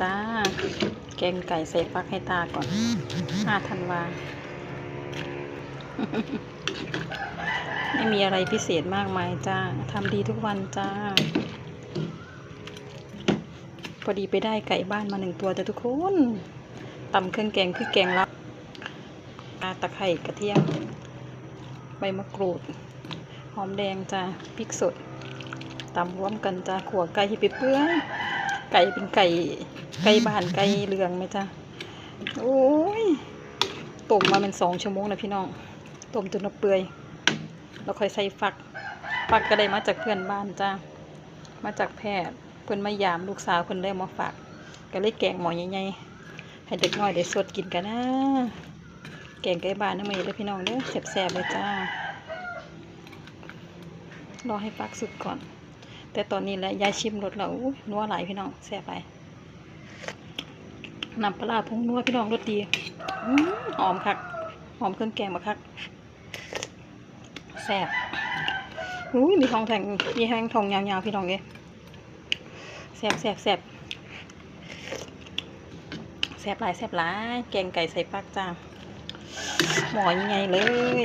จ้า แกงไก่ใส่ฟักให้ตาก่อนห้าธันวา ไม่มีอะไรพิเศษมากมายจ้าทำดีทุกวันจ้า พอดีไปได้ไก่บ้านมาหนึ่งตัวแต่ทุกคนตำเครื่องแกงคือแกงลับตะไคร่กระเทียม ใบมะกรูด หอมแดงจ้าพริกสดตำร่วมกันจ้าขัวไก่ให้ไปเปื่อยไก่เป็นไก่ ไก่บ้านไก่เรืองไหมจ้าโอ้ยต้มมาเป็นสองชั่วโมงนะพี่น้องต้มจนเปื่อยแล้วค่อยใส่ฟัก ฟักก็ได้มาจากเพื่อนบ้านจ้ามาจากแพทย์เพื่อนมายามลูกสาวเพื่อนเลยมาฝากก็เลยแกงหมอใหญ่ๆให้เด็กน้อยได้สดกินกันนะแกงไก่บ้านน้ำมันเลยพี่น้องเด้อแซ่บๆเลยจ้ารอให้ฟักสุกก่อน แต่ตอนนี้แหละยายชิมรสแล้วนัวไหลพี่น้องแซ่บไป น้ำปลาร้าพงนัวพี่น้องรสดีอหอมคักหอมเครื่องแกงมาคักแซ่บอุ้ยมีทองแทงมีแห้งทองยาวๆพี่น้องเอ้ยแซ่บแซ่บแซ่บแซ่บหลายแซ่บหลายแกงไก่ใส่ฟักจ้าหมอยังไงเลย